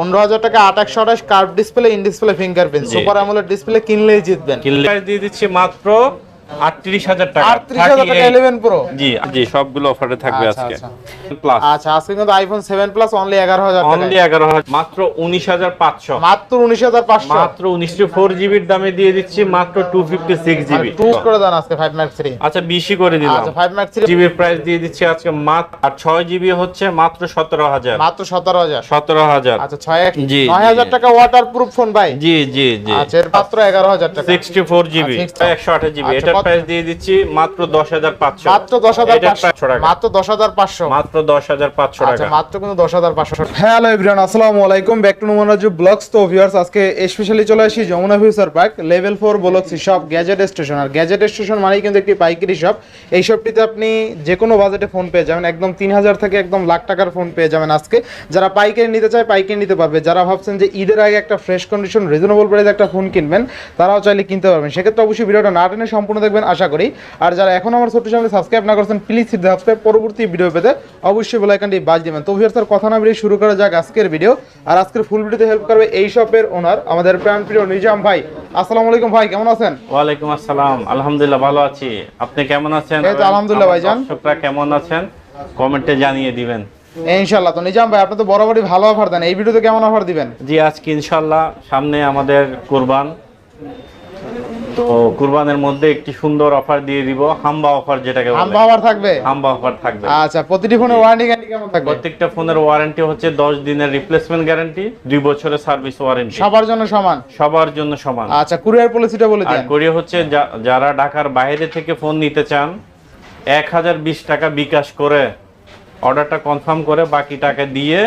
পনেরো হাজার টাকা আট একশো আঠাশ curve display in display fingerprint. Super আমলের ডিসপ্লে কিনলেই জিতবেন কিনলে দিয়ে দিচ্ছি মাত্র আটত্রিশ হাজার টাকা আটত্রিশ হাজার টাকা 38 প্রো জি জি সবগুলো অফারে থাকবে আচ্ছা, আজকে। আচ্ছা। প্লাস আচ্ছা আজকে কিন্তু আইফোন সেভেন প্লাস অনলি এগারো হাজার অনলি এগারো হাজার মাত্র উনিশ হাজার পাঁচশো। মাত্র উনিশ হাজার পাঁচশো। মাত্র উনিশশো ফোর জিবির দামে দিয়ে দিচ্ছি মাত্র টু ফিফটি সিক্স জিবি টুস করে দেন আজকে ফাইভ ম্যাক্স থ্রি আচ্ছা বেশি করে দিলাম। আচ্ছা ফাইভ ম্যাক্স থ্রি জিবির প্রাইস দিয়ে দিচ্ছি আজকে মাত্র আর ছয় জিবি হচ্ছে মাত্র মাত্র আচ্ছা ছয় জি। টাকা ফোন ভাই। জি জি জি। আচ্ছা এর মাত্র এগারো হাজার টাকা। সিক্সটি ফোর জিবি আচ্ছা, একশো আঠাশ জিবি এটার কত- প্রাইস দিয়ে দিচ্ছি মাত্র দশ হাজার পাঁচশো। মাত্র দশ হাজার এটার পাঁচশো। প্রাইস টাকা। মাত্র দশ হাজার পাঁচশো। মাত্র দশ হাজার পাঁচশো আচ্ছা টাকা। মাত্র কিন্তু দশ হাজার হ্যালো এভরিওয়ান আসসালামু আলাইকুম। ব্যাক টু নোমানাজু ব্লগস। তো ভিউয়ার্স আজকে স্পেশালি চলে আসি Jamuna future park level four বলক্সি shop gadget station আর গ্যাজেট স্টেশন মানেই কিন্তু একটি পাইকারি শপ এই শপটিতে আপনি যে কোনো বাজেটে ফোন পেয়ে যাবেন। একদম তিন হাজার থেকে একদম লাখ টাকার ফোন পেয়ে যাবেন আজকে। যারা পাইকারি নিতে চায় পাইকারি নিতে পারবে। যারা ভাবছেন যে ঈদের আগে একটা ফ্রেশ কন্ডিশন রিজনেবল প্রাইসে একটা ফোন কিনবেন তারাও চাইলে কিনতে পারবেন। সেক্ষেত্রে অবশ্যই ভিডিওটা না টেনে সম্পূর্ণ দেখবেন আশা করি। আর যারা এখন আমার ছোট্ট চ্যানেলে সাবস্ক্রাইব না করছেন প্লিজ সাবস্ক্রাইব পরবর্তী ভিডিও পেতে অবশ্যই বেল আইকনটি বাজ দিবেন। তো ভিউয়ার্স আর কথা না বেরিয়ে শুরু করা যাক আজকের ভিডিও আর আজকের ফুল ভিডিওতে হেল্প করবে এই শপের ওনার আমাদের প্রাণ প্রিয় নিজাম ভাই। আসসালামু আলাইকুম ভাই কেমন আছেন? ওয়ালাইকুম আসসালাম। আলহামদুলিল্লাহ ভালো আছি। আপনি কেমন আছেন? এই তো আলহামদুলিল্লাহ ভাইজান। দর্শকরা কেমন আছেন? কমেন্টে জানিয়ে দিবেন। ইনশাআল্লাহ তো নিজাম ভাই আপনি তো বরাবরই ভালো অফার দেন। এই ভিডিওতে কেমন অফার দিবেন? জি আজকে ইনশাল্লাহ সামনে আমাদের কুরবান। তো কুরবানের মধ্যে একটি সুন্দর অফার দিয়ে দিব হাম্বা অফার যেটাকে হাম্বা অফার থাকবে? হাম্বা অফার থাকবে। আচ্ছা প্রতিটি ফোনের ওয়ারেন্টি গ্যারান্টি কেমন থাকবে? প্রত্যেকটা ফোনের ওয়ারেন্টি হচ্ছে দশ দিনের রিপ্লেসমেন্ট গ্যারান্টি দুই বছরের সার্ভিস ওয়ারেন্টি সবার জন্য সমান? সবার জন্য সমান। আচ্ছা কুরিয়ার পলিসিটা বলে আর দিন কোরিয়া হচ্ছে যা- যারা ঢাকার বাইরে থেকে ফোন নিতে চান এক হাজার বিশ টাকা বিকাশ করে অর্ডারটা কনফার্ম করে বাকি টাকা দিয়ে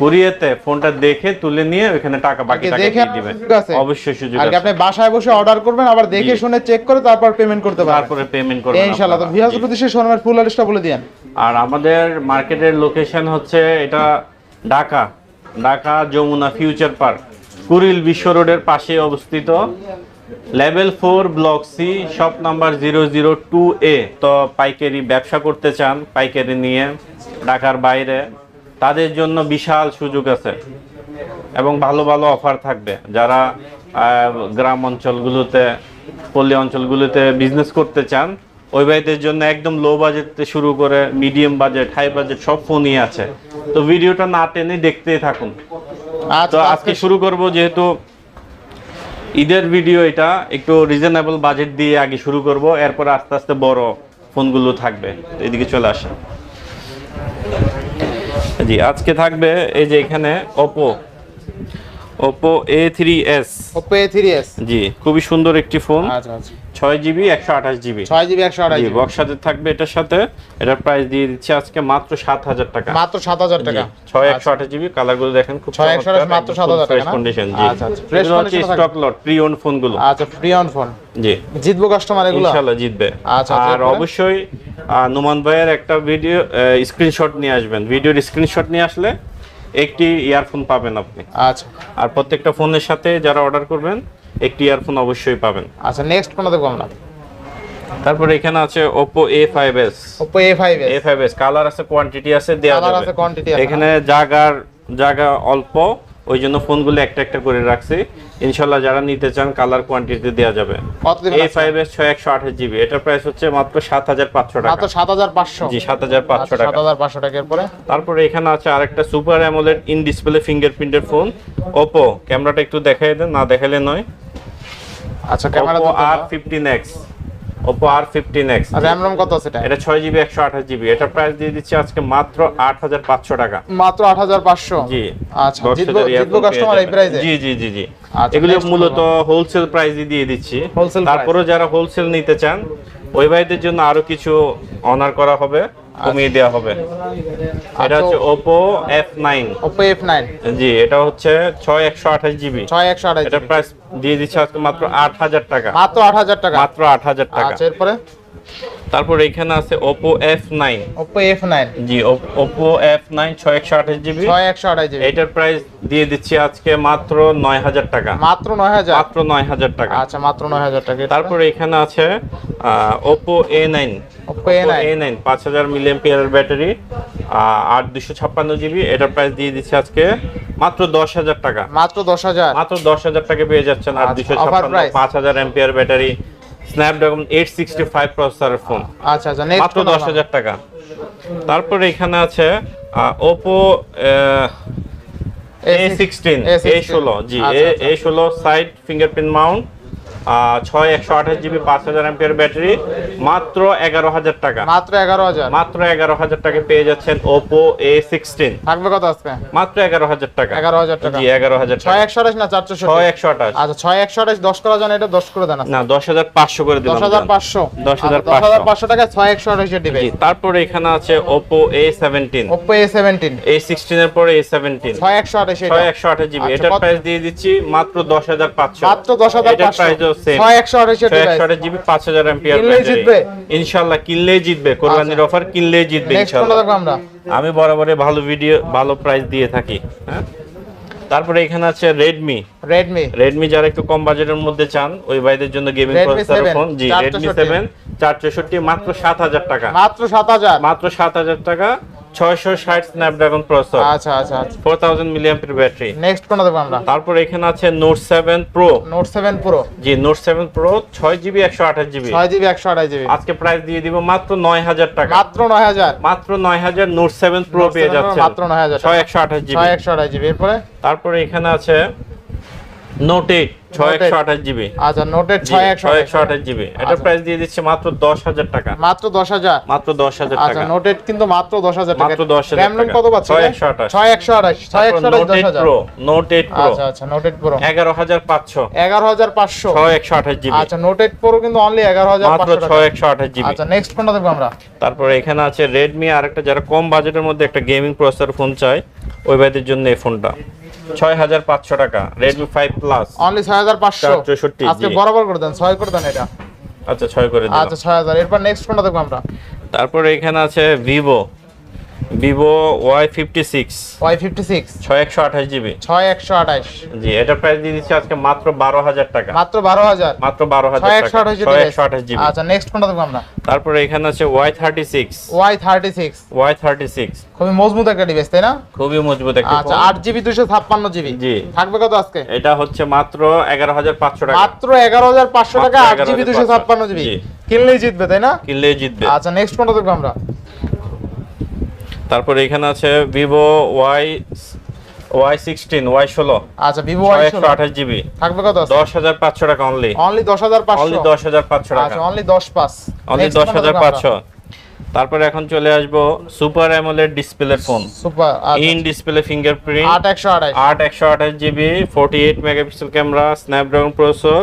কুরিয়াতে ফোনটা দেখে তুলে নিয়ে ওখানে টাকা বাকি টাকা দেখে দিয়ে দিবেন। অবশ্যই সুযোগ আছে। আপনি বাসায় বসে অর্ডার করবেন আবার দেখে শুনে চেক করে তারপর পেমেন্ট করতে পারবেন। তারপরে পেমেন্ট করবেন ইনশাআল্লাহ। তো। ভিউয়ার্স জি। উদ্দেশ্যে ফুল অ্যাড্রেসটা বলে দিন আর আমাদের মার্কেটের লোকেশন হচ্ছে এটা ঢাকা ঢাকা যমুনা ফিউচার পার্ক কুরিল বিশ্ব রোডের পাশে অবস্থিত। Level four block C shop number zero zero two A তো পাইকারি ব্যবসা করতে চান পাইকারি নিয়ে ঢাকার বাইরে। তাদের জন্য বিশাল সুযোগ আছে এবং ভালো ভালো অফার থাকবে। যারা গ্রাম অঞ্চলগুলোতে পল্লী অঞ্চলগুলোতে বিজনেস করতে চান ওই ভাইদের জন্য একদম লো বাজেট শুরু করে মিডিয়াম বাজেট হাই বাজেট সব ফোনই আছে। তো ভিডিওটা না টেনে দেখতেই থাকুন। তো আচ্ছা। আজকে শুরু করব যেহেতু ঈদের ভিডিও এটা একটু রিজনেবল বাজেট দিয়ে আগে শুরু করব এরপর আস্তে আস্তে বড় ফোনগুলো থাকবে। এদিকে চলে আসেন। জি আজকে থাকবে এই যে এখানে Oppo Oppo A three S Oppo A3s জি খুবই সুন্দর একটি ফোন। আচ্ছা আচ্ছা। ছয় জিবি একশো আঠাশ জিবি। 6GB 128 জি বক্স সাথে থাকবে এটার সাথে। এটার প্রাইস দিয়ে দিচ্ছে আজকে মাত্র সাত হাজার টাকা। মাত্র 7000 টাকা। ছয় একশো আঠাশ জিবি কালারগুলো দেখেন খুব ছয় একশো আঠাশ মাত্র 7000 টাকা না? কন্ডিশন জি। আচ্ছা, আচ্ছা। Fresh এগুলো হচ্ছে স্টক লট প্রি ওন ফোনগুলো আচ্ছা ফ্রি অন ফোন জি। জিতবো কাস্টমার এগুলো? ইনশাআল্লাহ জিতবে। আচ্ছা, আর তারপরে? অবশ্যই নোমান ভাইয়ের একটা ভিডিও স্ক্রিনশট নিয়ে আসবেন। ভিডিওর স্ক্রিনশট নিয়ে আসলে একটি ইয়ারফোন পাবেন আপনি। আচ্ছা। আর প্রত্যেকটা ফোনের সাথে যারা অর্ডার করবেন একটি ইয়ারফোন অবশ্যই পাবেন। আচ্ছা নেক্সট কোনটা দেখব আমরা। তারপরে এখানে আছে Oppo A5s Oppo A5s A5s colour আছে কোয়ান্টিটি আছে দেয়া যাবে। কালার আছে, কোয়ান্টিটি আছে, এখানে জায়গার জায়গা অল্প। ওই জন্য ফোনগুলো একটা একটা করে রাখছি। ইনশাল্লাহ যারা নিতে চান কালার কোয়ান্টিটি দেওয়া যাবে। এ ফাইভ এস ছয় একশো আঠাশ জিবি এটার প্রাইস হচ্ছে মাত্র সাত হাজার পাঁচশো টাকা। সাত হাজার পাঁচশো? জি সাত হাজার পাঁচশো আচ্ছা টাকা। 7500 টাকার পরে তারপরে এখানে আছে আরেকটা সুপার অ্যামোলেড ইন ডিসপ্লে ফিঙ্গারপ্রিন্টের ফোন ওপো ক্যামেরাটা একটু দেখাই দেন না দেখালে নয়। আচ্ছা camera R fifteen X Oppo আর RAM ROM কত আছে এটা? এটা ছয় জিবি একশো আঠাশ প্রাইস দিয়ে দিচ্ছি আজকে মাত্র আট হাজার পাঁচশো টাকা। মাত্র 8500 জি। আচ্ছা জিতবো কাস্টমার এই প্রাইসে জি জি জি জি। আচ্ছা, এগুলো মূলত হোলসেল প্রাইস দিয়ে দিচ্ছি। তারপরে যারা হোলসেল নিতে চান ওই ভাইদের জন্য আরও কিছু অনার করা হবে। কমিয়ে দেওয়া হবে। এটা আচ্ছা। হচ্ছে Oppo F nine Oppo F9 জি এটা হচ্ছে ছয় একশো আঠাশ জিবি। 6128 এটা প্রাইস দিয়ে দিচ্ছে আজকে মাত্র আট হাজার টাকা। মাত্র 8000 টাকা। মাত্র আট হাজার টাকা। আচ্ছা এরপরে? তারপর এখানে আছে Oppo F nine Oppo F9 জি ছয় একশো আঠাশ জিবি। 6128 জিবি। এটার প্রাইস দিয়ে দিচ্ছি আজকে মাত্র নয় হাজার টাকা। মাত্র 9000 মাত্র নয় হাজার টাকা। আচ্ছা মাত্র 9000 টাকা। তারপরে এখানে আছে A nine Oppo A9 A nine পাঁচ হাজার মিলিয়ন ব্যাটারি ছাপ্পান্ন জিবি। এটার প্রাইস দিয়ে দিচ্ছি আজকে মাত্র দশ হাজার টাকা। মাত্র দশ হাজার? মাত্র দশ হাজার টাকা পেয়ে যাচ্ছেন আর আচ্ছা, দুশো offer ছাপ্পান্ন price? পাঁচ হাজার MPR battery. Snapdragon eight sixty five প্রসেসরের ফোন আচ্ছা আচ্ছা মাত্র দশ হাজার টাকা। তারপরে এখানে আছে সিক্সটিন A16 এ ষোলো জি আচ্ছা, আচ্ছা। এ ষোলো সাইড ফিঙ্গারপ্রিন্ট মাউন্ট ছয় একশো আঠাশ জিবি পাঁচ হাজার এমপিআর ব্যাটারি মাত্র এগারো হাজার টাকা। মাত্র এগারো হাজার? মাত্র এগারো হাজার টাকা পেয়ে যাচ্ছেন ওপো এ সিক্সটিন থাকবে কত আজকে? মাত্র এগারো হাজার টাকা। এগারো হাজার টাকা। জি এগারো হাজার ছয় একশো আঠাশ না চারশো ছয় একশো আঠাশ। আচ্ছা ছয় একশো আঠাশ দশ করা জানে এটা দশ করে দেন না দশ হাজার পাঁচশো করে দিলাম। দশ হাজার। পাঁচশো। 10,500 দশ হাজার পাঁচশো। টাকা ছয় একশো আঠাশের দিবে। তারপরে এখানে আছে Oppo A seventeen Oppo A seventeen A sixteen এর পরে এ সেভেন্টিন ছয় একশো আঠাশ ছয় একশো আঠাশ জিবি। আচ্ছা, এটার প্রাইস দিয়ে দিচ্ছি মাত্র দশ হাজার পাঁচশো। মাত্র দশ হাজার এটার জিবি পাঁচ হাজার জিতবে? ইনশাল্লাহ কোরবানির অফার আমরা। আমি বরাবর ভালো ভিডিও ভালো প্রাইস দিয়ে থাকি হ্যাঁ? তারপরে এখানে আছে রেডমি রেডমি রেডমি যারা একটু কম বাজেটের মধ্যে চান ওই ভাইদের জন্য গেমিং প্রসেসর ফোন জি রেডমি সেভেন চার চৌষট্টি মাত্র সাত হাজার টাকা। মাত্র সাত হাজার? মাত্র সাত হাজার টাকা ছয়শো ষাট স্ন্যাপড্রাগন প্রসেসর আচ্ছা আচ্ছা ফোর থাউজেন্ড মিলিয়ামের ব্যাটারি নেক্সট কোনটা দেখব আমরা? তারপর এখানে আছে note seven pro note seven pro জি নোট সেভেন প্রো ছয় জিবি একশো আঠাশ জিবি ছয় জিবি একশো আঠাশ জিবি আজকে প্রাইস দিয়ে দিব মাত্র নয় হাজার টাকা। মাত্র নয় হাজার? মাত্র নয় হাজার নোট সেভেন প্রো পেয়ে 7 Pro যাচ্ছে মাত্র 9,000 ছয় একশো আঠাশ জিবি ছয় একশো আঠাশ জিবি এরপরে? তারপরে এখানে আছে নোট ছয় একশো 8 আঠাশ জিবি আচ্ছা জিবি আচ্ছা। প্রাইস দিয়ে দিচ্ছে মাত্র টাকা। মাত্র মাত্র আচ্ছা কিন্তু মাত্র দশ হাজার টাকা। মাত্র 10,000 র্যাম কত পাচ্ছে ছয় এটা? একশো আঠাশ। ছয় একশো আঠাশ ছয় একশো আঠাশ নোট দশ এইট হাজার। প্রো নোট এইট প্রো আচ্ছা আচ্ছা প্রো জিবি আচ্ছা প্রো কিন্তু অনলি মাত্র জিবি আচ্ছা নেক্সট কোনটা দেখব আমরা। তারপরে এখানে আছে রেডমি আর একটা যারা কম বাজেটের মধ্যে একটা গেমিং প্রসেসর ফোন চায় ওই ভাইদের জন্য এই ফোনটা ছয় হাজার পাঁচশো টাকা। রেডমি ফাইভ প্লাস অনলি ছয় হাজার পাঁচশো 464 আজকে বরাবর করে দেন ছয় করে দেন এটা। আচ্ছা ছয় করে দিলাম। আচ্ছা ছয় হাজার এরপর নেক্সট কোনটা দেখব আমরা? তারপরে এখানে আছে Vivo Vivo Y fifty six Y fifty six ছয় একশো আঠাশ জিবি। ছয় একশো আঠাশ। জি এটার প্রাইস দিয়ে দিচ্ছি আজকে মাত্র বারো হাজার টাকা। মাত্র বারো হাজার। মাত্র বারো হাজার ছয় একশো আঠাশ জিবি আচ্ছা নেক্সট কোনটা দেখব আমরা? তারপরে এখানে আছে Y thirty six Y thirty six Y thirty six খুবই মজবুত একটা ডিভাইস তাই না? খুবই মজবুত একটা আচ্ছা আট জিবি দুশো ছাপ্পান্ন জিবি। জি। থাকবে কত আজকে? এটা হচ্ছে মাত্র এগারো হাজার পাঁচশো টাকা। মাত্র এগারো হাজার পাঁচশো টাকা আট জিবি 11,500 দুশো ছাপ্পান্ন জিবি। কিনলেই জিতবে তাই না? কিনলে জিতবে। আচ্ছা নেক্সট কোনটা দেখব আমরা? তারপরে এখানে আছে Vivo Y Y sixteen Y ষোলো। আচ্ছা ভিভো ওয়াই একশো আঠাশ জিবি। থাকবে কত দশ হাজার পাঁচশো টাকা অনলি অনলি দশ হাজার পাঁচশো। অনলি দশ হাজার পাঁচশো টাকা। আচ্ছা অনলি দশ পাঁচ। অনলি দশ হাজার পাঁচশো। তারপরে এখন চলে আসব super AMOLED display phone super in display fingerprint আট একশো আঠাশ। আট একশো আঠাশ GB forty eight megapixel camera Snapdragon processor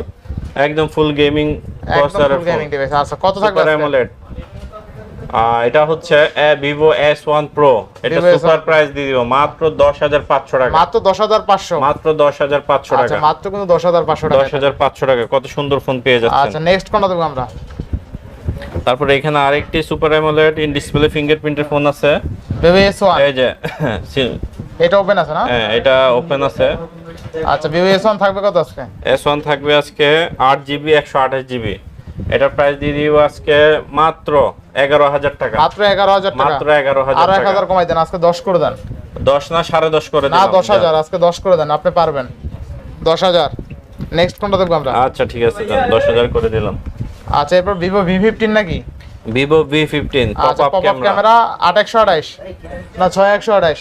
একদম ফুল গেমিং একদম প্রসেসর ফুল গেমিং ডিভাইস আচ্ছা কত থাকবে সুপার? অ্যামোলেড এটা হচ্ছে ভিভো এস ওয়ান প্রো এটা Vivo S1 সুপার প্রাইস দিয়ে দিব। মাত্র দশ হাজার পাঁচশো টাকা। মাত্র দশ হাজার পাঁচশো। মাত্র দশ হাজার পাঁচশো আচ্ছা টাকা। মাত্র কিন্তু দশ হাজার পাঁচশো টাকা। দশ হাজার পাঁচশো টাকা। কত সুন্দর ফোন পেয়ে আচ্ছা নেক্সট কোনটা দেখব আমরা। তারপরে এখানে আরেকটি সুপার অ্যামোলেড ইন ডিসপ্লে ফিঙ্গারপ্রিন্টের ফোন আছে। Vivo S one. এই যে এটা ওপেন আছে না? হ্যাঁ এটা ওপেন আছে। আচ্ছা ভিভো এস ওয়ান থাকবে কত আজকে? এস ওয়ান থাকবে আজকে আট জিবি একশো আঠাশ জিবি এটার প্রাইস দিয়ে দিব আজকে মাত্র এগারো হাজার টাকা। মাত্র এগারো হাজার টাকা? মাত্র এগারো হাজার আরও এক হাজার কমাই দেন আজকে দশ করে দেন। দশ না সাড়ে দশ করে না দশ হাজার আজকে দশ করে দেন আপনি পারবেন। দশ হাজার। নেক্সট কোনটা দেখব আমরা? আচ্ছা ঠিক আছে দশ হাজার করে দিলাম। আচ্ছা এরপর ভিভো ভি ফিফটিন নাকি? Vivo V fifteen pop up camera camera আট একশো আঠাইশ না ছয় একশো আঠাইশ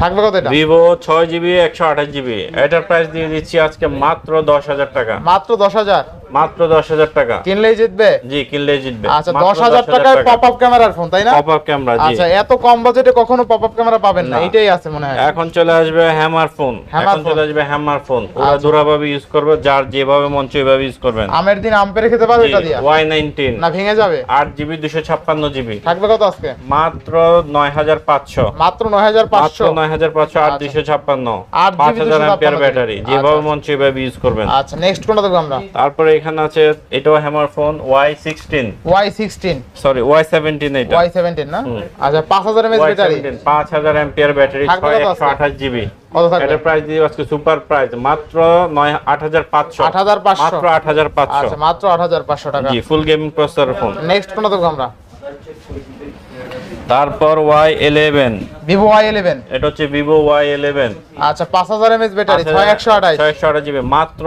থাকবে কত এটা? ভিভো ছয় জিবি একশো আঠাশ জিবি। এটার প্রাইস দিয়ে দিচ্ছি আজকে মাত্র দশ হাজার টাকা। মাত্র দশ হাজার? মাত্র দশ হাজার টাকা। কিনলেই জিতবে? জি কিনলে জিতবে। আচ্ছা দশ হাজার টাকায় পপ ক্যামেরার ফোন তাই না? পপ ক্যামেরা জি। আচ্ছা এত কম বাজেটে কখনো পপ ক্যামেরা পাবেন না। না। এটাই আছে মনে হয়। এখন চলে আসবে হ্যামার ফোন এখন চলে আসবে হ্যামার ফোন ওরা আচ্ছা। ইউজ করবে যার যেভাবে মন চায় ইউজ করবেন। আমের দিন আম পেরে খেতে পারবে এটা দিয়া? না ভেঙে যাবে? থাকবে কত আজকে? মাত্র নয় হাজার পাঁচশো। মাত্র নয় হাজার মাত্র পাঁচশো নয় হাজার পাঁচশো আট। দুশো ছাপ্পান্ন। আট পাঁচ হাজার অ্যাম্পিয়ার ব্যাটারি যেভাবে আচ্ছা। মন চায় ওইভাবে ইউজ করবেন। আচ্ছা নেক্সট কোনটা দেখব আমরা? তারপরে এখানে আছে এটাও hammer phone Y sixteen Y sixteen sorry Y seventeen এটা ওয়াই সেভেন্টিন না? আচ্ছা পাঁচ হাজার এমএস ব্যাটারি পাঁচ হাজার এম্পিয়ার ব্যাটারি ছয় একশো? আঠাশ জিবি এটার প্রাইস দিয়ে আজকে সুপার প্রাইস মাত্র নয় আট হাজার পাঁচশো। আট হাজার পাঁচশো। মাত্র আট হাজার পাঁচশো। আচ্ছা মাত্র আট হাজার পাঁচশো টাকা। জি full gaming processor phone next কোন দেখব আমরা। তারপর Y eleven Vivo Y eleven এটা হচ্ছে ভিভো ওয়াই ইলেভেন আচ্ছা পাঁচ হাজার এমএচ ব্যাটারি ছয় একশো আঠাশ। ছয় একশো আঠাশ জিবি মাত্র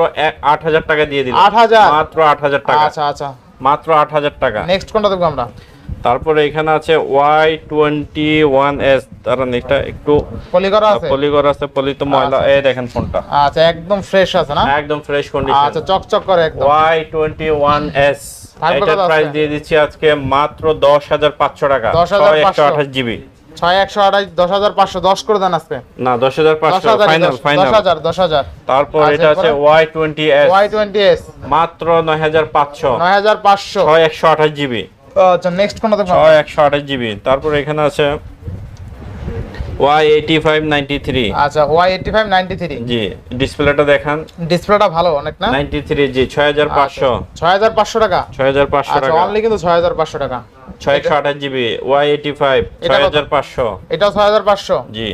আট হাজার টাকা দিয়ে দিলাম। 8,000? মাত্র আট হাজার টাকা। আচ্ছা আচ্ছা। মাত্র আট হাজার টাকা। নেক্সট কোনটা দেখব আমরা? তারপরে এখানে আছে ওয়াই টোয়েন্টি ওয়ান এস কারণ এটা একটু পলি করা আছে? পলিগর আছে পলিত ময়লা এই দেখেন ফোনটা। আচ্ছা একদম ফ্রেশ আছে না? একদম ফ্রেশ কন্ডিশন আচ্ছা চকচক করে একদম। ওয়াই টোয়েন্টি ওয়ান এস এটার প্রাইস দিয়ে দিচ্ছি আজকে মাত্র দশ হাজার পাঁচশো টাকা। 10,500 জিবি। ছয় একশো আঠাশ দশ হাজার পাঁচশো দশ করে দেন আজকে। না দশ হাজার দশ পাঁচশো হাজার ফাইনাল দশ ফাইনাল হাজার দশ তারপর আচ্ছা, এটা আছে এরপরে? Y twenty S Y twenty S মাত্র নয় হাজার পাঁচশো। নয় হাজার পাঁচশো। ছয় একশো আঠাশ জিবি। আচ্ছা নেক্সট কোনটা দেখব ছয় একশো আঠাশ জিবি। তারপর এখানে আছে Y eighty five ninety three আচ্ছা Y eighty five ninety three জি ডিসপ্লেটা দেখান। ডিসপ্লেটা ভালো অনেক না? নাইনটি থ্রি জি ছয় হাজার পাঁচশো। ছয় হাজার পাঁচশো টাকা? ছয় হাজার পাঁচশো আচ্ছা অনলি কিন্তু টাকা। জিবি এটা পাঁচশো। জি।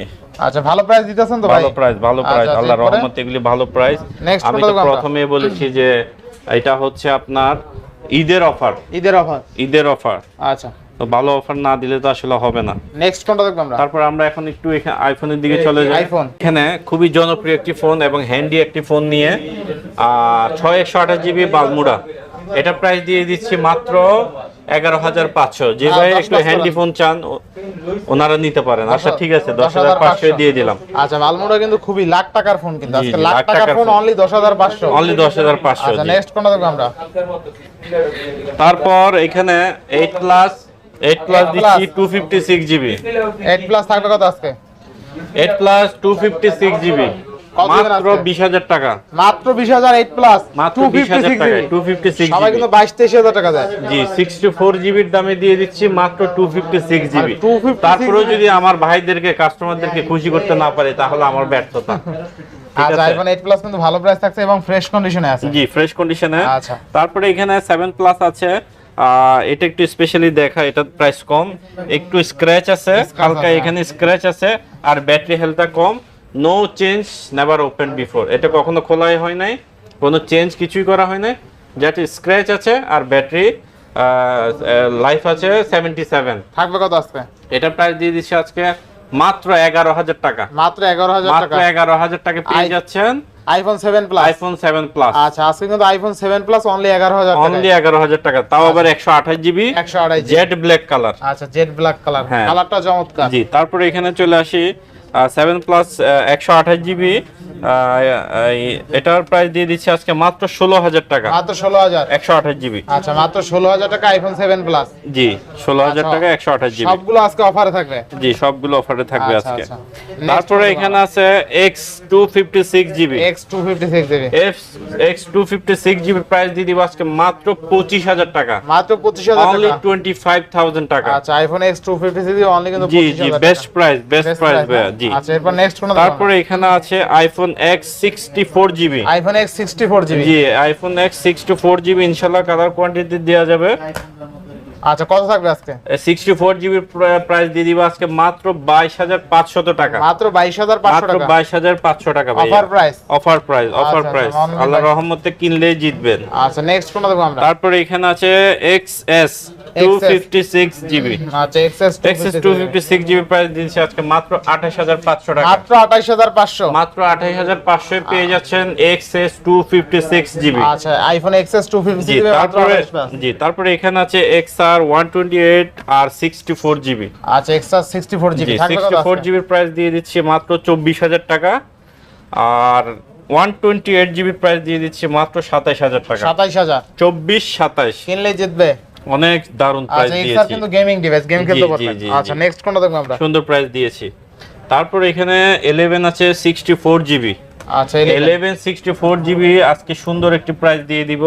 আচ্ছা ভালো প্রাইস দিতেছেন তো ভাই? ভালো প্রাইস ভালো প্রাইস আচ্ছা? রহমত এগুলি ভালো প্রাইস আমি তো বলেছি যে এটা হচ্ছে আপনার ঈদের অফার ঈদের অফার ঈদের অফার আচ্ছা। তো ভালো অফার না দিলে তো আসলে হবে না। নেক্সট কোনটা দেখব আমরা? তারপর আমরা এখন একটু এখানে আইফোনের দিকে চলে যাই। iPhone। এখানে খুবই জনপ্রিয় একটি ফোন এবং হ্যান্ডি একটি ফোন নিয়ে ছয় একশো আঠাশ জিবি বালমুড়া। এটা প্রাইস দিয়ে দিচ্ছি মাত্র এগারো হাজার পাঁচশো। যে হ্যাঁ, ভাই একটু হ্যান্ডি ফোন চান ওনারা নিতে পারেন। আচ্ছা ঠিক আছে দশ হাজার 10,500 পাঁচশো দিয়ে দিলাম। আচ্ছা মালমোড়া কিন্তু খুবই লাখ টাকার ফোন কিন্তু। আজকে লাখ টাকার ফোন। অনলি দশ হাজার পাঁচশো। অনলি দশ হাজার পাঁচশো আচ্ছা নেক্সট কোনটা দেখব আমরা? তারপর এখানে এইট প্লাস এইট প্লাস দিচ্ছি plus। Two fifty six GB eight plus থাকবে কত আজকে? Eight plus two fifty six GB মাত্র আজকে? বিশ হাজার টাকা। মাত্র বিশ হাজার এইট প্লাস মাত্র টু 20,000 ফিফটি 256 সবাই কিন্তু বাইশ তেইশ হাজার টাকা দেয় জি সিক্সটি ফোর জিবির দামে দিয়ে দিচ্ছি মাত্র টু ফিফটি সিক্স জিবি 256 তারপরেও যদি আমার ভাইদেরকে কাস্টমারদেরকে খুশি করতে না পারে তাহলে আমার ব্যর্থতা। আছে? আইফোন এইট প্লাস কিন্তু ভালো প্রাইস থাকছে এবং ফ্রেশ কন্ডিশনে আছে। জি ফ্রেশ কন্ডিশনে আচ্ছা। তারপরে এখানে সেভেন প্লাস আছে। এটা একটু স্পেশালি দেখা এটা প্রাইস কম। একটু স্ক্র্যাচ আছে হালকা এখানে স্ক্র্যাচ আছে আর ব্যাটারি হেলথটা কম। No change never open before এটা কখনো খোলাই হয় নাই কোনো চেঞ্জ কিছুই করা হয় নাই। যেটা স্ক্র্যাচ আছে আর ব্যাটারি লাইফ আছে সেভেন্টি সেভেন থাকবে কত আজকে? এটা প্রাইস দিয়ে দিচ্ছি আজকে মাত্র এগারো হাজার টাকা। মাত্র এগারো হাজার মাত্র টাকা। এগারো হাজার টাকা পেয়ে যাচ্ছেন। আইফোন 7 প্লাস আইফোন 7 প্লাস আচ্ছা আজকে কিন্তু আইফোন 7 প্লাস অনলি 11000 টাকা অনলি এগারো হাজার টাকা। তাও আবার একশো আঠাশ জিবি একশো আড়াই জেড ব্ল্যাক কালার আচ্ছা জেড ব্ল্যাক কালার হ্যাঁ। কালারটা চমৎকার। জি তারপরে এখানে চলে আসি সেভেন প্লাস একশো আঠাশ জিবি এটার প্রাইস দিয়ে দিচ্ছি আজকে মাত্র ষোলো হাজার টাকা। মাত্র ষোলো হাজার? একশো আঠাশ জিবি আচ্ছা মাত্র ষোলো হাজার টাকা আইফোন সেভেন প্লাস জি ষোলো হাজার আচ্ছা, টাকা একশো আঠাশ জিবি সবগুলো আজকে অফারে থাকবে? জি সবগুলো অফারে থাকবে আচ্ছা, আজকে। আচ্ছা। তারপরে এখানে আছে X two fifty six GB X two fifty six GB X two fifty six GB price দিয়ে দিব আজকে মাত্র পঁচিশ হাজার টাকা। মাত্র পঁচিশ হাজার অনলি টোয়েন্টি ফাইভ থাউজেন্ড টাকা। আচ্ছা iPhone X two fifty six only কিন্তু জি জি বেস্ট প্রাইস বেস্ট প্রাইস? জি। আচ্ছা এরপর নেক্সট কোন তারপরে এখানে আছে iPhone X sixty four GB iPhone X sixty four GB জি iPhone X sixty four GB ইনশাল্লাহ কালার কোয়ান্টিটি দেওয়া যাবে। আচ্ছা কত থাকবে আজকে? সিক্সটি ফোর জিবির প্রাইস দিয়ে দিব আজকে মাত্র বাইশ হাজার পাঁচশত টাকা। মাত্র বাইশ হাজার পাঁচশো মাত্র টাকা? বাইশ হাজার পাঁচশো টাকা Offer price? Offer price offer আচ্ছা, প্রাইস only আল্লাহ price। রহমতে কিনলেই জিতবেন। আচ্ছা নেক্সট কোন দেবো আমরা? তারপরে এখানে আছে সিক্স জিবি আচ্ছা ফিফটি সিক্স জিবি প্রাইস দিচ্ছে আজকে মাত্র আঠাশ হাজার পাঁচশো টাকা। মাত্র আঠাইশ হাজার পাঁচশো মাত্র আঠাশ হাজার পাঁচশো পেয়ে যাচ্ছেন টু ফিফটি সিক্স জিবি আচ্ছা আইফোন ফিফটি জি জিবি তারপরে জি তারপরে এখানে আছে X R one twenty eight আর সিক্সটি ফোর জিবি আচ্ছা XS sixty four GB sixty four জিবির প্রাইস দিয়ে দিচ্ছি মাত্র চব্বিশ হাজার টাকা। আর ওয়ান টোয়েন্টি এইট জিবির প্রাইস দিয়ে দিচ্ছি মাত্র সাতাইশ হাজার টাকা। সাতাইশ হাজার? চব্বিশ সাতাইশ। কিনলেই জিতবে? অনেক দারুণ প্রাইস আচ্ছা এক্সআর দিয়েছি। কিন্তু গেমিং ডিভাইস গেম খেলতে পারবেন। আচ্ছা নেক্সট কোনটা দেখব আমরা? সুন্দর প্রাইস দিয়েছি। তারপর এখানে ইলেভেন আছে সিক্সটি ফোর জিবি আচ্ছা eleven। Eleven sixty four GB আজকে সুন্দর একটি প্রাইস দিয়ে দিব।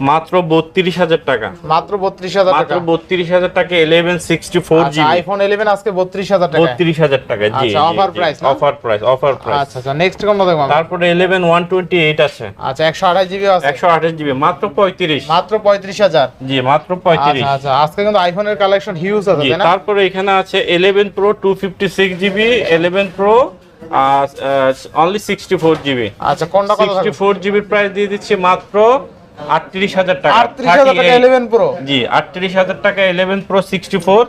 মাত্র বত্রিশ হাজার টাকা। মাত্র বত্রিশ হাজার মাত্র বত্রিশ হাজার টাকা ইলেভেন সিক্সটি ফোর আচ্ছা জিবি আইফোন ইলেভেন আজকে বত্রিশ হাজার টাকা বত্রিশ হাজার টাকা জি আচ্ছা, offer price offer price offer price আচ্ছা আচ্ছা নেক্সট কোনটা দেখব তারপরে ইলেভেন ওয়ান টোয়েন্টি এইট আছে। আচ্ছা একশো আঠাশ জিবি আছে। একশো আঠাশ জিবি মাত্র পঁয়ত্রিশ। মাত্র পঁয়ত্রিশ হাজার। জি মাত্র পঁয়ত্রিশ। আচ্ছা আচ্ছা আজকে কিন্তু আইফোনের কালেকশন হিউজ আছে তাই না? তারপরে এখানে আছে eleven pro two fifty six GB eleven pro আর অনলি সিক্সটি ফোর জিবি আচ্ছা কোনটা সিক্সটি ফোর জিবির প্রাইস দিয়ে দিচ্ছি মাত্র আটত্রিশ হাজার টাকা। আটত্রিশ হাজার টাকা ইলেভেন প্রো জি আটত্রিশ হাজার টাকা ইলেভেন প্রো সিক্সটি ফোর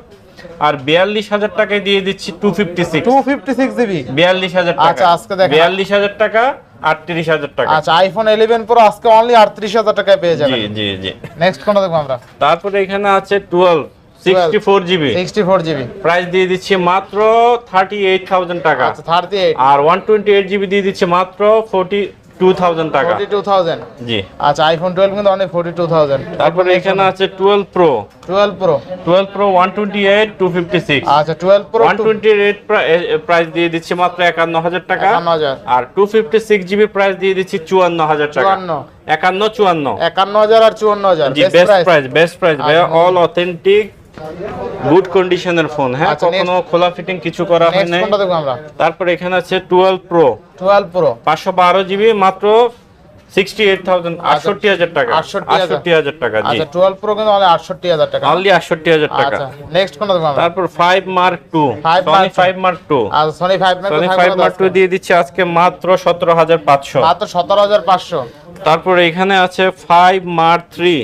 আর বিয়াল্লিশ হাজার টাকায় দিয়ে দিচ্ছি two fifty six two fifty six GB? বিয়াল্লিশ হাজার আচ্ছা, আজকে দেখেন। বিয়াল্লিশ হাজার টাকা আটত্রিশ হাজার টাকা। আচ্ছা আইফোন ইলেভেন প্রো আজকে অনলি আটত্রিশ হাজার টাকায় পেয়ে জি যাবেন। জি জি নেক্সট কোনটা দেখব আমরা? তারপরে এখানে আছে twelve sixty four GB. Sixty four GB. Price দিয়ে দিচ্ছি মাত্র থার্টি এইট থাউজেন্ড টাকা। আচ্ছা থার্টি এইট আর ওয়ান টোয়েন্টি এইট জিবি দিয়ে দিচ্ছে মাত্র ফোর্টি টু থাউজেন্ড টাকা। ফোর্টি টু থাউজেন্ড জি। আচ্ছা আইফোন টুয়েলভ কিন্তু অনেক ফোর্টি টু থাউজেন্ড তারপরে এখানে আছে twelve pro twelve pro twelve pro one twenty eight two fifty six আচ্ছা twelve pro one twenty eight price দিয়ে দিচ্ছি মাত্র একান্ন হাজার টাকা। একান্ন হাজার। আর two fifty six GB price দিয়ে দিচ্ছি চুয়ান্ন হাজার টাকা। চুয়ান্ন। একান্ন চুয়ান্ন। একান্ন হাজার আর চুয়ান্ন হাজার। জি বেস্ট। প্রাইস বেস্ট প্রাইস ভাইয়া অল অথেন্টিক গুড কন্ডিশনের ফোন হ্যাঁ? আচ্ছা, কখনো খোলা ফিটিং কিছু করা হয় নাই। তারপর তারপরে এখানে আছে টুয়েলভ প্রো টুয়েলভ প্রো পাঁচশো বারো জিবি মাত্র সিক্সটি এইট থাউজেন্ড আটষট্টি হাজার টাকা। 68,000 আটষট্টি হাজার টাকা জি আচ্ছা প্রো কিন্তু অনলি আটষট্টি হাজার টাকা। অনলি টাকা। আচ্ছা নেক্সট কোনটা দেখব আমরা? তারপর five mark two 5 Sony Mark II five mark two আর Sony five Sony five mark দিয়ে দিচ্ছে আজকে মাত্র সতেরো হাজার পাঁচশো। মাত্র সতেরো হাজার পাঁচশো। তারপরে এখানে আছে ফাইভ মার্ক থ্রি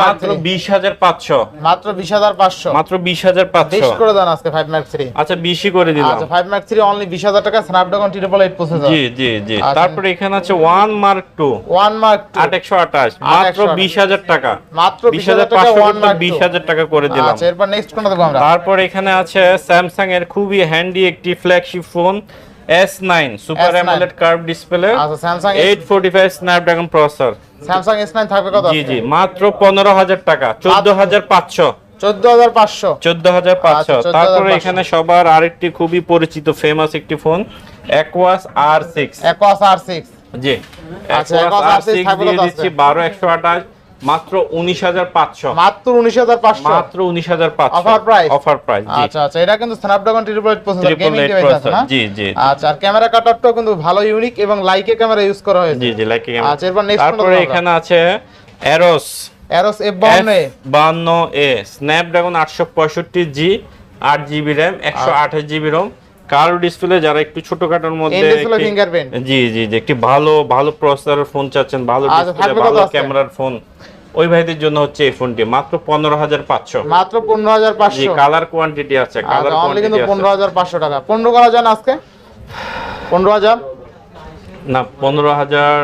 মাত্র বিশ হাজার পাঁচশো। মাত্র বিশ হাজার পাঁচশো। মাত্র বিশ হাজার পাঁচশো। করে দেন আজকে ফাইভ ম্যাক্স থ্রি আচ্ছা বিশই করে দিলাম। আচ্ছা ফাইভ ম্যাক্স থ্রি অনলি বিশ হাজার টাকা স্ন্যাপড্রাগন ট্রিপল এইট প্রসেসর জি জি জি। আচ্ছা। তারপরে এখানে আছে one mark two one mark আট একশো আঠাশ। মাত্র বিশ হাজার টাকা। মাত্র বিশ বিশ হাজার হাজার টাকা ওয়ান মার্ক বিশ হাজার টাকা করে দিলাম। আচ্ছা এরপর নেক্সট কোনটা দেখব আমরা? তারপর এখানে আছে স্যামসাং এর খুবই হ্যান্ডি একটি flagship phone S nine super S9 AMOLED curve display আচ্ছা eight forty five Snapdragon processor Samsung S nine থাকবে কত? জি জি মাত্র পনেরো হাজার টাকা চোদ্দ হাজার পাঁচশো। চোদ্দ হাজার পাঁচশো। চোদ্দ হাজার পাঁচশো। 14,500 তারপরে এখানে সবার আরেকটি খুবই পরিচিত ফেমাস একটি phone R six R six জি। আচ্ছা, অ্যাকোয়াস Aquas আর R6 সিক্স থাকবে দিয়ে কত দিচ্ছি আজকে? বারো একশো আঠাশ মাত্র Offer অফার প্রাইস জি। আচ্ছা আচ্ছা এটা কিন্তু Snapdragon triple eight processor gaming device আছে না? জি জি। আচ্ছা আর ক্যামেরা কাটআপটাও কিন্তু ভালো ইউনিক এবং লাইকে ক্যামেরা ইউজ করা হয়েছে। জি জি লাইক আচ্ছা, এরপর next তারপরে এখানে আছে এরোস এরোস এ স্ন্যাপড্রাগন আটশো পঁয়ষট্টি জি আট জিবি র্যাম একশো আঠাশ জিবি রোম কার ডিসপ্লে যারা একটু ছোটখাটোর মধ্যে। জি জি জি একটি ভালো ভালো প্রসেসরের ফোন চাচ্ছেন ভালো আচ্ছা, ডিসপ্লে ভালো ক্যামেরার ফোন ওই ভাইদের জন্য হচ্ছে এই ফোনটি মাত্র পনেরো হাজার পাঁচশো। মাত্র পনেরো হাজার পাঁচশো। কালার কোয়ান্টিটি আছে কালার আচ্ছা কিন্তু পনেরো হাজার পাঁচশো টাকা। পনেরো করা যান আজকে? পনেরো হাজার? না পনেরো হাজার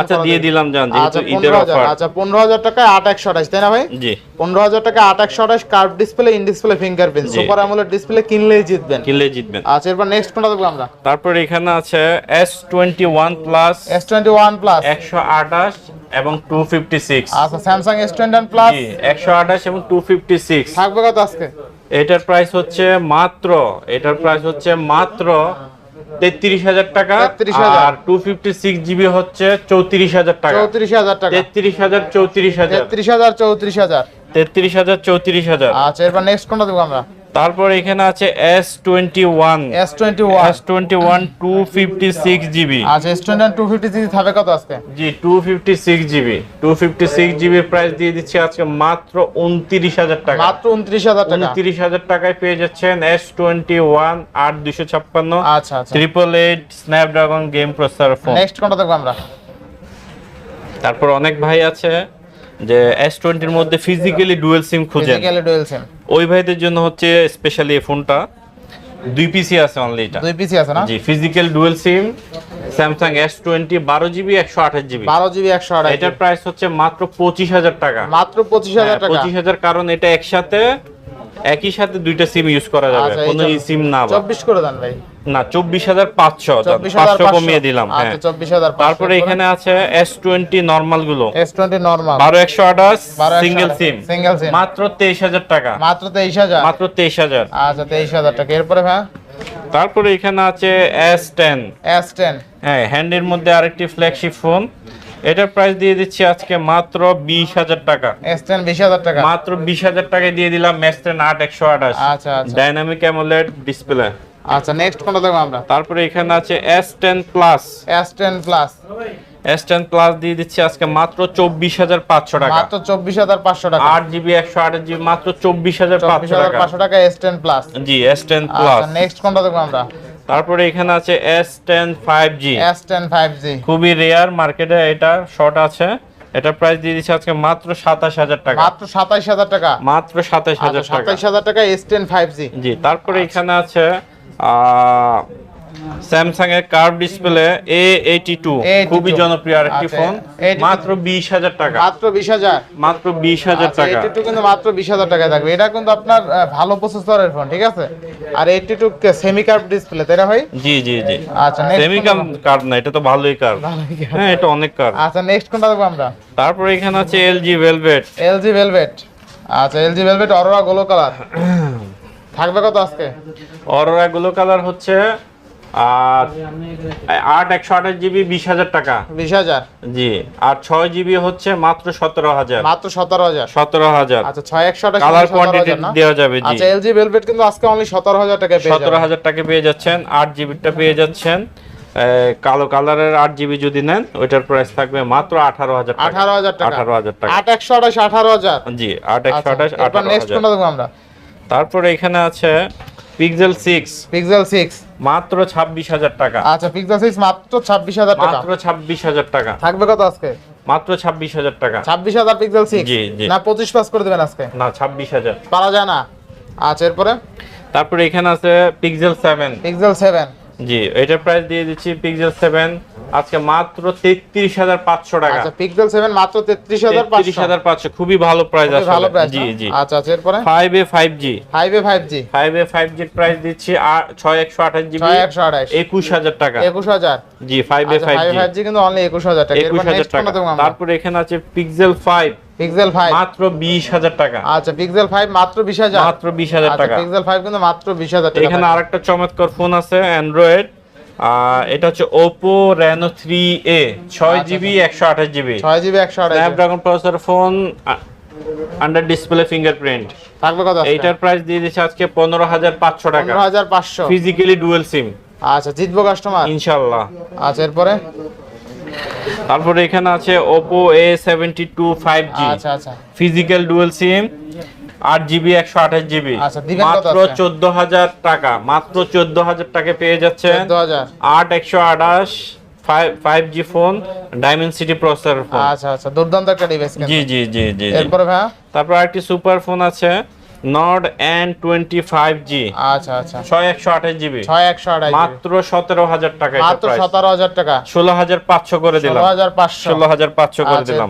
আচ্ছা দিয়ে দিলাম জান যেহেতু আচ্ছা ঈদের অফার আচ্ছা পনেরো হাজার টাকায় আট একশো আঠাশ তাই না ভাই? জি। পনেরো হাজার টাকা আট একশো আঠাশ curve display in display fingerprint super AMOLED display কিনলেই জিতবেন। কিনলে জিতবেন। আচ্ছা এরপর নেক্সট কোনটা দেখব আমরা? তারপর এখানে আছে S twenty one plus S twenty one plus একশো আঠাশ এবং টু ফিফটি সিক্স আচ্ছা স্যামসাং এস টোয়েন্টি প্লাস জি একশো আঠাশ এবং টু ফিফটি সিক্স থাকবে কত আজকে? এটার প্রাইস হচ্ছে মাত্র এটার প্রাইস হচ্ছে মাত্র তেত্রিশ হাজার টাকা 33,000 আর টু ফিফটি সিক্স জিবি হচ্ছে চৌত্রিশ হাজার টাকা। চৌত্রিশ হাজার টাকা। তেত্রিশ হাজার চৌত্রিশ হাজার। তেত্রিশ হাজার চৌত্রিশ হাজার। তেত্রিশ হাজার চৌত্রিশ হাজার। আচ্ছা এরপর নেক্সট কোনটা দেবো আমরা? তারপর এখানে আছে S twenty one S twenty one S twenty one two fifty six GB আচ্ছা S twenty two fifty six থাকবে কত আজকে? জি two fifty six GB two fifty six জিবির প্রাইস দিয়ে দিচ্ছি আজকে মাত্র উনত্রিশ হাজার টাকা। মাত্র উনত্রিশ হাজার টাকা। উনত্রিশ হাজার টাকায় পেয়ে যাচ্ছেন এস টোয়েন্টি ওয়ান আট দুশো ছাপ্পান্ন আচ্ছা আচ্ছা। Triple eight Snapdragon game processor phone next কোনটা দেখব আমরা? তারপর অনেক ভাই আছে। যে এস টোয়েন্টির মধ্যে ফিজিক্যালি ডুয়েল সিম খুঁজেন। ফিজিক্যালি ডুয়েল সিম ওই ভাইদের জন্য হচ্ছে স্পেশালি এই ফোনটা দুই পিসি আছে অনলি এটা। দুই পিসি আছে না? জি physical dual SIM Samsung S twenty বারো জিবি একশো আঠাশ জিবি বারো জিবি একশো আড়াই এটার প্রাইস হচ্ছে মাত্র পঁচিশ হাজার টাকা। মাত্র পঁচিশ হাজার টাকা। পঁচিশ হাজার কারণ এটা একসাথে একই সাথে দুইটা সিম ইউজ করা যাবে আচ্ছা, কোনো সিম না আবার। চব্বিশ করে দেন ভাই। না চব্বিশ হাজার পাঁচশো চব্বিশ হাজার পাঁচশো কমিয়ে দিলাম হ্যাঁ। আচ্ছা চব্বিশ হাজার তারপরে এখানে আছে এস টোয়েন্টি নর্মালগুলো। এস টোয়েন্টি নর্মাল বারো একশো আঠাশ সিঙ্গেল সিম সিঙ্গেল সিম মাত্র তেইশ হাজার টাকা। মাত্র তেইশ হাজার। মাত্র তেইশ হাজার। আচ্ছা তেইশ হাজার টাকা। এরপরে ভাই? তারপরে এখানে আছে এস টেন এস টেন হ্যাঁ হ্যান্ডের মধ্যে আরেকটি ফ্ল্যাগশিপ ফোন এটার প্রাইস দিয়ে দিচ্ছি আজকে মাত্র বিশ হাজার টাকা। এস টেন বিশ হাজার টাকা। মাত্র বিশ হাজার টাকায় দিয়ে দিলাম ম্যাস্টেন আট একশো আঠাশ। আচ্ছা আচ্ছা। ডাইনামিক অ্যামোলেড ডিসপ্লে আচ্ছা নেক্সট কোনটা দেখব আমরা? তারপরে এখানে আছে S ten plus S ten plus S ten plus দিয়ে দিচ্ছি আজকে মাত্র চব্বিশ হাজার পাঁচশো টাকা। মাত্র চব্বিশ হাজার পাঁচশো টাকা। আট জিবি একশো আঠাশ জিবি মাত্র চব্বিশ হাজার চব্বিশ পাঁচশো হাজার টাকা পাঁচশো টাকা এস টেন প্লাস জি এস টেন প্লাস আচ্ছা নেক্সট কোনটা দেখব আমরা? তারপরে এখানে আছে S ten five G S ten five G খুবই রেয়ার মার্কেটে এটা শর্ট আছে। এটা প্রাইস দিয়ে দিচ্ছি আজকে মাত্র সাতাশ হাজার টাকা। মাত্র সাতাইশ হাজার টাকা? মাত্র সাতাশ হাজার টাকা। সাতাইশ হাজার টাকা এস টেন ফাইভ জি জি তারপরে এখানে আছে স্যামসাং এর curve display A eighty two A82 খুবই জনপ্রিয় আরেকটি আচ্ছা, ফোন মাত্র বিশ হাজার টাকা। মাত্র বিশ হাজার? মাত্র বিশ হাজার আচ্ছা, টাকা। 82 কিন্তু মাত্র বিশ হাজার টাকায় থাকবে। এটা কিন্তু আপনার ভালো প্রসেসরের ফোন ঠিক আছে? আর eighty two semi curve display তাই না ভাই? জি জি জি। আচ্ছা সেমি কার্ভ না এটা তো ভালোই কার্ভ হ্যাঁ এটা অনেক কার্ভ আচ্ছা নেক্সট কোনটা দেখব আমরা? তারপরে এখানে আছে এলজি ভেলভেট এলজি ভেলভেট আচ্ছা এলজি ভেলভেট অরোরা গোলো কালার থাকবে কত আজকে? অরোরা গুলো কালার হচ্ছে আর আট একশো আঠাশ জিবি বিশ হাজার টাকা। বিশ হাজার? জি আর ছয় জিবি হচ্ছে মাত্র সতেরো হাজার। মাত্র সতেরো হাজার? সতেরো হাজার। আচ্ছা ছয় একশো আঠাশ কালার কোয়ান্টিটি দেওয়া যাবে জি। আচ্ছা এলজি ভেলভেট কিন্তু আজকে অনলি সতেরো হাজার টাকায় পেয়ে সতেরো হাজার টাকা পেয়ে যাচ্ছেন আট জিবিটা পেয়ে যাচ্ছেন। কালো কালারের আট জিবি যদি নেন ওইটার প্রাইস থাকবে মাত্র আঠারো হাজার আঠারো হাজার টাকা। আঠারো হাজার টাকা। আট একশো আঠাশ আঠারো হাজার। জি আট একশো আঠাশ আঠারো হাজার। আমরা? তারপরে এখানে আছে পিক্সেল 6 পিক্সেল 6 মাত্র ছাব্বিশ হাজার টাকা। আচ্ছা পিক্সেল 6 মাত্র ছাব্বিশ হাজার টাকা। মাত্র ছাব্বিশ হাজার টাকা। থাকবে কত আজকে? মাত্র ছাব্বিশ হাজার টাকা। ছাব্বিশ হাজার পিক্সেল সিক্স জি, জি। না পঁচিশ পাস করে দিবেন আজকে? না ছাব্বিশ হাজার। পারা যায় না। আচ্ছা এরপরে? তারপরে এখানে আছে পিক্সেল 7 পিক্সেল সেভেন জি এটার প্রাইস দিয়ে দিচ্ছি পিক্সেল সেভেন আজকে মাত্র তেত্রিশ হাজার পাঁচশো টাকা। আচ্ছা পিক্সেল সেভেন মাত্র তেত্রিশ হাজার তেত্রিশ হাজার পাঁচশো ভালো প্রাইস খুবই ভালো প্রাইস জি জি। আচ্ছা আচ্ছা এরপরে? Five A five G five A five G five five জির প্রাইস দিচ্ছি আর ছয় একশো আঠাশ জিবি ছয় একশো আঠাশ। একুশ হাজার টাকা। একুশ হাজার। জি ফাইভ এ আচ্ছা five five G five G কিন্তু অনলি একুশ হাজার টাকা। একুশ এরপর হাজার নেক্সট কোনটা টাকা। দেবো আমরা? তারপরে এখানে আছে পিক্সেল ফাইভ পিক্সেল ফাইভ মাত্র বিশ হাজার টাকা। আচ্ছা পিক্সেল ফাইভ মাত্র বিশ হাজার। মাত্র বিশ হাজার আচ্ছা টাকা। পিক্সেল ফাইভ কিন্তু মাত্র বিশ হাজার টাকা এখানে আরেকটা চমৎকার ফোন আছে অ্যান্ড্রয়েড এটা হচ্ছে একশো আঠাশ জিবি ছয় জিবি একশো আঠাশ Snapdragon processor phone under display fingerprint থাকবে কত? এইটার প্রাইস দিয়ে দিচ্ছে আজকে পনেরো হাজার পাঁচশো টাকা। পনেরো হাজার পাঁচশো। ফিজিক্যালি ডুয়েল সিম আচ্ছা জিতবো কাস্টমার ইনশাআল্লাহ আচ্ছা এরপরে? তারপরে এখানে আছে সেভেন্টি টু ফাইভ আচ্ছা আচ্ছা। ফিজিক্যাল ডুয়াল সিম আট জিবি একশো আঠাশ জিবি আচ্ছা, মাত্র? চোদ্দ হাজার টাকা মাত্র চোদ্দ হাজার টাকা পেয়ে যাচ্ছেন হাজার আট একশো আঠাশ five G phone diamond city processor phone আচ্ছা আচ্ছা দুর্দান্ত একটা ডিভাইস জি জি জি জি জি। এরপরে ভাইয়া? তারপর একটি সুপার ফোন আছে Nord N twenty five G আচ্ছা আচ্ছা। ছয় একশো আঠাশ জিবি। ছয় একশো আঠাশ মাত্র সতেরো হাজার টাকা মাত্র সতেরো হাজার টাকা। ষোলো হাজার পাঁচশো করে দিলাম। ষোলো হাজার পাঁচশো। ষোলো হাজার পাঁচশো করে আচ্ছা দিলাম।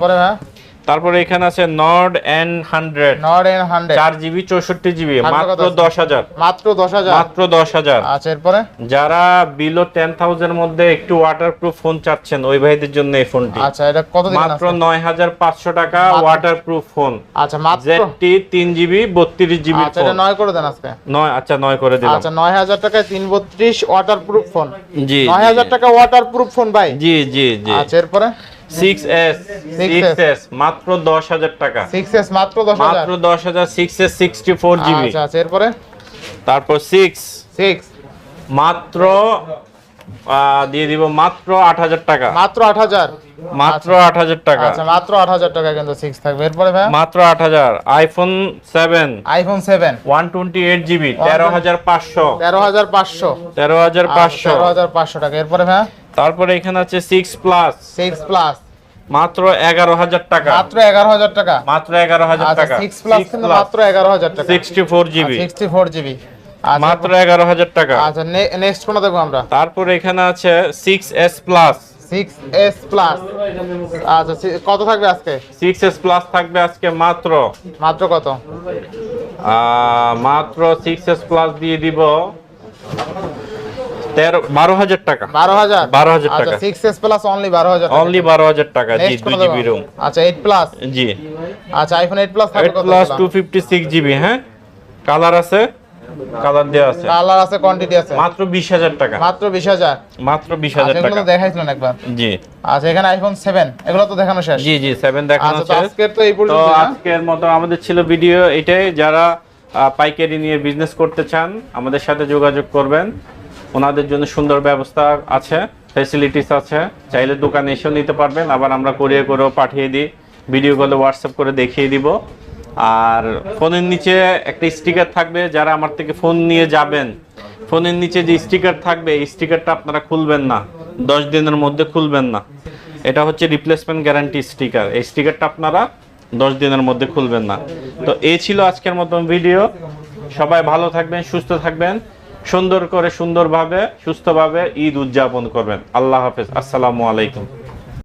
তারপরে এখানে আছে Nord N hundred Nord N hundred চার জিবি চৌষট্টি জিবি মাত্র দশ হাজার। মাত্র দশ হাজার। মাত্র দশ হাজার। আচ্ছা এরপরে? যারা বিলো টেন থাউজেন্ড মধ্যে একটু ওয়াটারপ্রুফ ফোন চাচ্ছেন ওই ভাইদের জন্য এই ফোনটি আচ্ছা এটা কত মাত্র নয় হাজার পাঁচশো টাকা মাত্র- ওয়াটারপ্রুফ ফোন আচ্ছা মাত্র? জেডটি তিন জিবি বত্রিশ জিবি আচ্ছা এটা নয় করে দেন আজকে। নয় আচ্ছা নয় করে দিলাম। আচ্ছা নয় হাজার টাকায় তিন বত্রিশ ওয়াটার প্রুফ ফোন জি নয় হাজার টাকা ওয়াটার প্রুফ ফোন ভাই। জি জি জি। আচ্ছা এরপরে? Six S 6S six S মাত্র দশ হাজার টাকা। সিক্স এস মাত্র দশ হাজার। মাত্র দশ হাজার six S sixty four GB আচ্ছা আচ্ছা এরপরে? তারপর সিক্স সিক্স মাত্র আহ, দিয়ে দিব মাত্র আট হাজার টাকা। মাত্র আট হাজার। মাত্র আট হাজার টাকা। আচ্ছা মাত্র আট হাজার টাকা কিন্তু সিক্স থাকবে। এরপরে ভাই মাত্র আট হাজার। IPhone seven iPhone seven one twenty eight GB তেরো হাজার পাঁচশো। তেরো হাজার পাঁচশো। তেরো হাজার পাঁচশো। তেরো হাজার পাঁচশো টাকা। এরপরে ভাই তারপরে এখানে আছে সিক্স প্লাস সিক্স প্লাস মাত্র এগারো হাজার টাকা। মাত্র এগারো হাজার টাকা। মাত্র এগারো হাজার আচ্ছা টাকা। সিক্স প্লাস কিন্তু মাত্র এগারো হাজার টাকা। Sixty four GB sixty four GB মাত্র এগারো হাজার টাকা। আচ্ছা নেক্সট কোনটা দেখব আমরা? তারপরে এখানে আছে six S plus six S plus আচ্ছা কত থাকবে আজকে? সিক্স এস প্লাস থাকবে আজকে মাত্র। মাত্র কত? মাত্র সিক্স এস প্লাস দিয়ে দিব। তেরো বারো হাজার টাকা। বারো হাজার? 12,000 আচ্ছা টাকা। সিক্স এস প্লাস অনলি বারো হাজার অনলি বারো হাজার টাকা জি দুই জিবি রুম আচ্ছা এইট প্লাস জি। আচ্ছা iPhone eight plus eight plus two fifty six GB হ্যাঁ? কালার আছে? কালার দেওয়া আছে। কালার আছে কোয়ান্টিটি আছে। মাত্র বিশ হাজার টাকা। মাত্র বিশ হাজার? মাত্র বিশ হাজার আচ্ছা, এগুলো দেখাইছিলেন একবার। জি। আচ্ছা এখানে আইফোন এগুলো তো দেখানো শেষ। জি জি দেখানো আচ্ছা শেষ। আজকের তো এই তো আজকের মতো আমাদের ছিল ভিডিও এটাই। যারা পাইকারি নিয়ে বিজনেস করতে চান আমাদের সাথে যোগাযোগ করবেন। ওনাদের জন্য সুন্দর ব্যবস্থা আছে ফ্যাসিলিটিস আছে। চাইলে দোকানে এসেও নিতে পারবেন, আবার আমরা কোরিয়ে করেও পাঠিয়ে দিই। ভিডিও কলে হোয়াটসঅ্যাপ করে দেখিয়ে দিব। আর ফোনের নিচে একটা স্টিকার থাকবে, যারা আমার থেকে ফোন নিয়ে যাবেন, ফোনের নিচে যে স্টিকার থাকবে, এই স্টিকারটা আপনারা খুলবেন না। দশ দিনের মধ্যে খুলবেন না। এটা হচ্ছে রিপ্লেসমেন্ট গ্যারান্টি স্টিকার এই স্টিকারটা আপনারা দশ দিনের মধ্যে খুলবেন না। তো এই ছিল আজকের মতন ভিডিও সবাই ভালো থাকবেন, সুস্থ থাকবেন। সুন্দর করে সুন্দরভাবে সুস্থভাবে ঈদ উদযাপন করবেন। আল্লাহ হাফেজ। আসসালামু আলাইকুম।